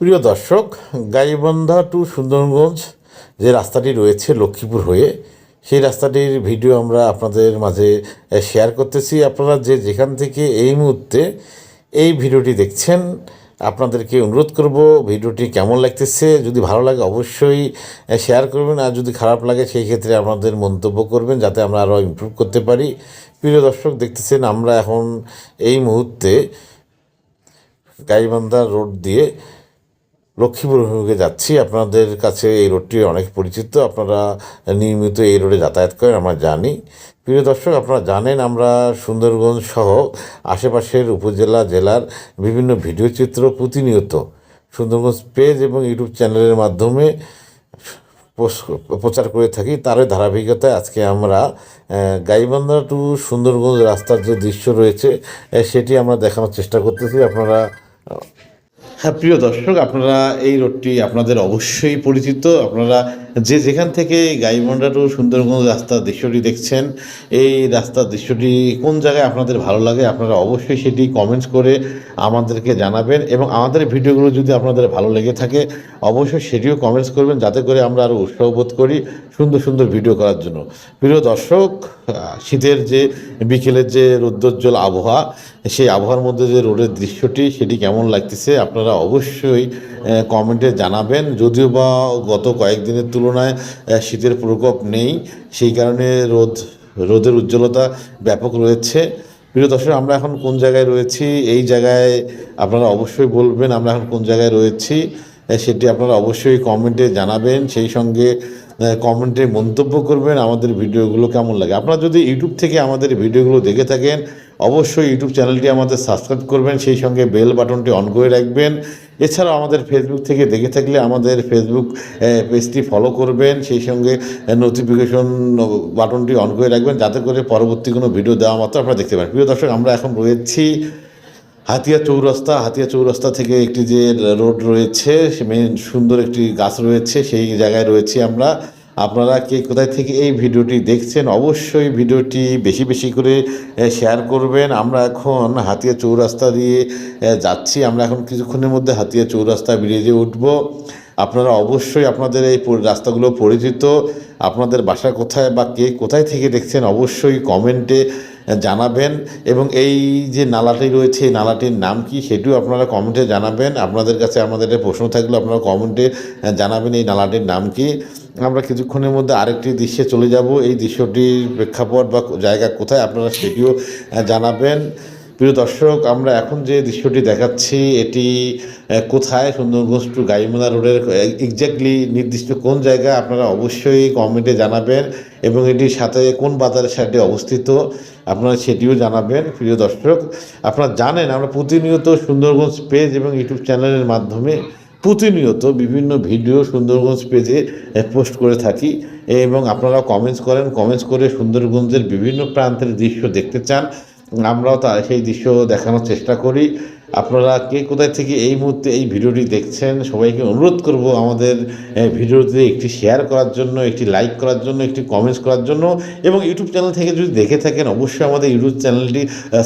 প্রিয় দর্শক, গাইবান্ধা টু সুন্দরগঞ্জ যে রাস্তাটি রয়েছে লক্ষ্মীপুর হয়ে, সেই রাস্তাটির ভিডিও আমরা আপনাদের মাঝে শেয়ার করতেছি। আপনারা যে যেখান থেকে এই মুহূর্তে এই ভিডিওটি দেখছেন, আপনাদেরকে অনুরোধ করব ভিডিওটি কেমন লাগতেছে। যদি ভালো লাগে অবশ্যই শেয়ার করবেন। আর যদি খারাপ লাগে, সেই ক্ষেত্রে আপনাদের মন্তব্য করবেন, যাতে আমরা আরও ইমপ্রুভ করতে পারি। প্রিয় দর্শক, দেখতেছেন আমরা এখন এই মুহূর্তে গাইবান্ধা রোড দিয়ে লক্ষ্মীপুর অভিমুখে যাচ্ছি। আপনাদের কাছে এই রোডটি অনেক পরিচিত। আপনারা নিয়মিত এই রোডে যাতায়াত করেন, আমরা জানি। প্রিয় দর্শক, আপনারা জানেন আমরা সুন্দরগঞ্জ সহ আশেপাশের উপজেলা, জেলার বিভিন্ন ভিডিও চিত্র প্রতিনিয়ত সুন্দরগঞ্জ পেজ এবং ইউটিউব চ্যানেলের মাধ্যমে প্রচার করে থাকি। তারই ধারাবাহিকতায় আজকে আমরা গাইবান্ধা টু সুন্দরগঞ্জ রাস্তার যে দৃশ্য রয়েছে সেটি আমরা দেখানোর চেষ্টা করতেছি। আপনারা হ্যাঁ প্রিয় দর্শক, আপনারা এই রোডটি আপনাদের অবশ্যই পরিচিত। আপনারা যে যেখান থেকে গাইবান্ধা টু সুন্দরগঞ্জ রাস্তার দৃশ্যটি দেখছেন, এই রাস্তার দৃশ্যটি কোন জায়গায় আপনাদের ভালো লাগে, আপনারা অবশ্যই সেটি কমেন্টস করে আমাদেরকে জানাবেন এবং আমাদের ভিডিওগুলো যদি আপনাদের ভালো লেগে থাকে, অবশ্যই সেটিও কমেন্টস করবেন যাতে করে আমরা আরও উৎসাহ বোধ করি সুন্দর সুন্দর ভিডিও করার জন্য। প্রিয় দর্শক শীতের যে, বিকেলের যে রৌদ্রোজ্জ্বল আবহাওয়া সেই আবহাওয়ার মধ্যে যে রোডের দৃশ্যটি, সেটি কেমন লাগতেছে আপনারা অবশ্যই কমেন্টে জানাবেন। যদিও বা গত কয়েকদিনের তুলনায় শীতের প্রকোপ নেই, সেই কারণে রোদ, রোদের উজ্জ্বলতা ব্যাপক রয়েছে। প্রিয় দর্শক, আমরা এখন কোন জায়গায় রয়েছি? এই জায়গায় আপনারা অবশ্যই বলবেন আমরা এখন কোন জায়গায় রয়েছি। সেটি আপনারা অবশ্যই কমেন্টে জানাবেন। সেই সঙ্গে কমেন্টে মন্তব্য করবেন আমাদের ভিডিওগুলো কেমন লাগে। আপনারা যদি ইউটিউব থেকে আমাদের ভিডিওগুলো দেখে থাকেন অবশ্যই ইউটিউব চ্যানেলটি আমাদের সাবস্ক্রাইব করবেন, সেই সঙ্গে বেল বাটনটি অন করে রাখবেন। এছাড়াও আমাদের ফেসবুক থেকে দেখে থাকলে আমাদের ফেসবুক পেজটি ফলো করবেন, সেই সঙ্গে নোটিফিকেশন বাটনটি অন করে রাখবেন, যাতে করে পরবর্তী কোনো ভিডিও দেওয়া মাত্র আপনারা দেখতে পারেন। প্রিয় দর্শক, আমরা এখন রয়েছি হাতিয়া চৌরাস্তা। হাতিয়া চৌরাস্তা থেকে একটি যে রোড রয়েছে মেন সুন্দর একটি গাছ রয়েছে, সেই জায়গায় রয়েছি আমরা। আপনারা কে কোথায় থেকে এই ভিডিওটি দেখছেন, অবশ্যই ভিডিওটি বেশি বেশি করে শেয়ার করবেন। আমরা এখন হাতিয়া চৌরাস্তা দিয়ে যাচ্ছি। আমরা এখন কিছুক্ষণের মধ্যে হাতিয়া চৌরাস্তা ব্রিজে উঠব। আপনারা অবশ্যই আপনাদের এই রাস্তাগুলো পরিচিত। আপনাদের বাসা কোথায় বা কে কোথায় থেকে দেখছেন, অবশ্যই কমেন্টে জানাবেন এবং এই যে নালাটি রয়েছে, এই নালাটির নাম কি সেটিও আপনারা কমেন্টে জানাবেন। আপনাদের কাছে আমাদের প্রশ্ন থাকলে আপনারা কমেন্টে জানাবেন এই নালাটির নাম কি। আমরা কিছুক্ষণের মধ্যে আরেকটি দৃশ্যে চলে যাব। এই দৃশ্যটির প্রেক্ষাপট বা জায়গা কোথায় আপনারা সেটিও জানাবেন। প্রিয় দর্শক, আমরা এখন যে দৃশ্যটি দেখাচ্ছি, এটি কোথায়? সুন্দরগঞ্জ টু গাইমাদা রোডের এক্স্যাক্টলি নির্দিষ্ট কোন জায়গায়? আপনারা অবশ্যই কমেন্টে জানাবেন এবং এটির সাথে কোন বাজারের সাইডে অবস্থিত আপনারা সেটিও জানাবেন, প্রিয় দর্শক। আপনারা জানেন, আমরা প্রতিনিয়ত সুন্দরগঞ্জ পেজ এবং ইউটিউব চ্যানেলের মাধ্যমে প্রতিনিয়ত বিভিন্ন ভিডিও সুন্দরগঞ্জ পেজে পোস্ট করে থাকি এবং আপনারা কমেন্টস করেন। কমেন্টস করে সুন্দরগঞ্জের বিভিন্ন প্রান্তের দৃশ্য দেখতে চান। আমরাও তা সেই দৃশ্য দেখানোর চেষ্টা করি। আপনারা কে কোথায় থেকে এই মুহূর্তে এই ভিডিওটি দেখছেন সবাইকে অনুরোধ করব আমাদের ভিডিওতে একটি শেয়ার করার জন্য, একটি লাইক করার জন্য, একটি কমেন্টস করার জন্য এবং ইউটিউব চ্যানেল থেকে যদি দেখে থাকেন, অবশ্যই আমাদের ইউটিউব চ্যানেলটি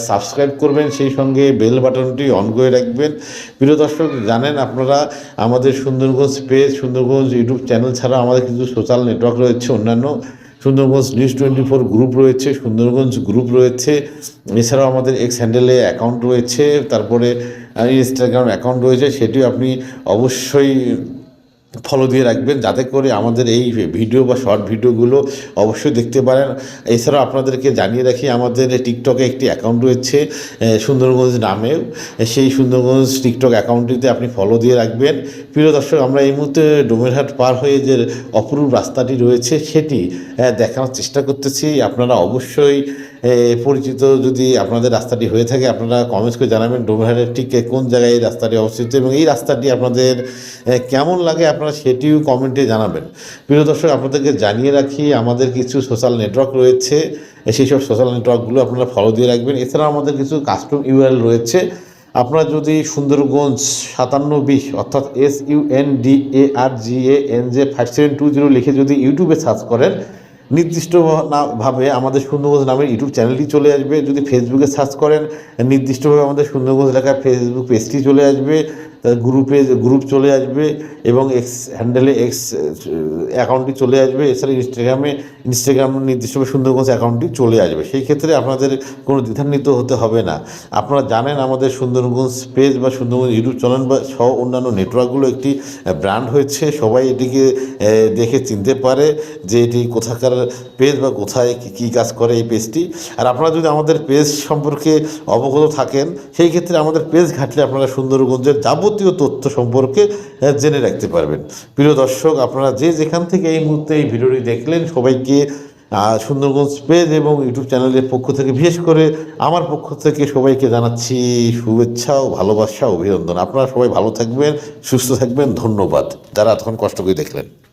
সাবস্ক্রাইব করবেন। সেই সঙ্গে বেল বাটনটি অন করে রাখবেন। প্রিয় দর্শক, জানেন আপনারা, আমাদের Sundarganj page Sundarganj YouTube channel ছাড়া আমাদের কিছু সোশ্যাল নেটওয়ার্ক রয়েছে অন্যান্য। Sundarganj news twenty four group রয়েছে সুন্দরগঞ্জ গ্রুপ রয়েছে, এছাড়াও আমাদের এক্স হ্যান্ডেলে অ্যাকাউন্ট রয়েছে, তারপরে ইনস্টাগ্রাম অ্যাকাউন্ট রয়েছে, সেটিও আপনি অবশ্যই ফলো দিয়ে রাখবেন। যাতে করে আমাদের এই ভিডিও বা শর্ট ভিডিওগুলো অবশ্যই দেখতে পারেন। এছাড়াও আপনাদেরকে জানিয়ে রাখি, আমাদের টিকটকে একটি অ্যাকাউন্ট রয়েছে সুন্দরগঞ্জ নামেও। সেই সুন্দরগঞ্জ টিকটক অ্যাকাউন্টটিতে আপনি ফলো দিয়ে রাখবেন। প্রিয় দর্শক, আমরা এই মুহূর্তে ডোমেরহাট পার হয়ে যে অপরূপ রাস্তাটি রয়েছে, সেটি দেখানোর চেষ্টা করতেছি। আপনারা অবশ্যই পরিচিত যদি আপনাদের রাস্তাটি হয়ে থাকে, আপনারা কমেন্টস করে জানাবেন ডোমেরহাটের ঠিক কোন জায়গায় এই রাস্তাটি অবস্থিত এবং এই রাস্তাটি আপনাদের কেমন লাগে আপনারা সেটিও কমেন্টে জানাবেন। প্রিয় দর্শক, আপনাদেরকে জানিয়ে রাখি, আমাদের কিছু সোশ্যাল নেটওয়ার্ক রয়েছে। সেই সব সোশ্যাল নেটওয়ার্কগুলো আপনারা ফলো দিয়ে রাখবেন। এছাড়াও আমাদের কিছু কাস্টম ইউআরএল রয়েছে। আপনারা যদি সুন্দরগঞ্জ সাতান্ন বিশ অর্থাৎ S U N D A R G A N J five seven two zero লিখে যদি ইউটিউবে সার্চ করেন নির্দিষ্ট ভাবে আমাদের সুন্দরগঞ্জ নামের ইউটিউব চ্যানেলটি চলে আসবে। যদি ফেসবুকে সার্চ করেন, নির্দিষ্টভাবে আমাদের সুন্দরগঞ্জ এলাকার ফেসবুক পেজটি চলে আসবে গ্রুপে গ্রুপ চলে আসবে এবং এক্স হ্যান্ডেলে এক্স অ্যাকাউন্টটি চলে আসবে। এছাড়া ইনস্টাগ্রামে ইনস্টাগ্রাম নির্দিষ্টভাবে সুন্দরগঞ্জ অ্যাকাউন্টটি চলে আসবে। সেই ক্ষেত্রে আপনাদের কোনো দ্বিধান্বিত হতে হবে না। আপনারা জানেন আমাদের সুন্দরগঞ্জ পেজ বা সুন্দরগঞ্জ ইউটিউব চ্যানেল বা সহ অন্যান্য নেটওয়ার্কগুলো একটি ব্র্যান্ড হয়েছে। সবাই এটিকে দেখে চিনতে পারে যে এটি কোথাকার পেজ বা কোথায় কী- কাজ করে এই পেজটি। আর আপনারা যদি আমাদের পেজ সম্পর্কে অবগত থাকেন, সেই ক্ষেত্রে আমাদের পেজ ঘাটলে আপনারা সুন্দরগঞ্জের যাবতীয় তথ্য সম্পর্কে জেনে রাখতে পারবেন। প্রিয় দর্শক, আপনারা যে যেখান থেকে এই মুহূর্তে এই ভিডিওটি দেখলেন, সবাইকে সুন্দরগঞ্জ পেজ এবং ইউটিউব চ্যানেলের পক্ষ থেকে, বিশেষ করে আমার পক্ষ থেকে সবাইকে জানাচ্ছি শুভেচ্ছা ও ভালোবাসা, অভিনন্দন। আপনারা সবাই ভালো থাকবেন, সুস্থ থাকবেন, ধন্যবাদ। যারা এতক্ষণ কষ্ট করে দেখলেন।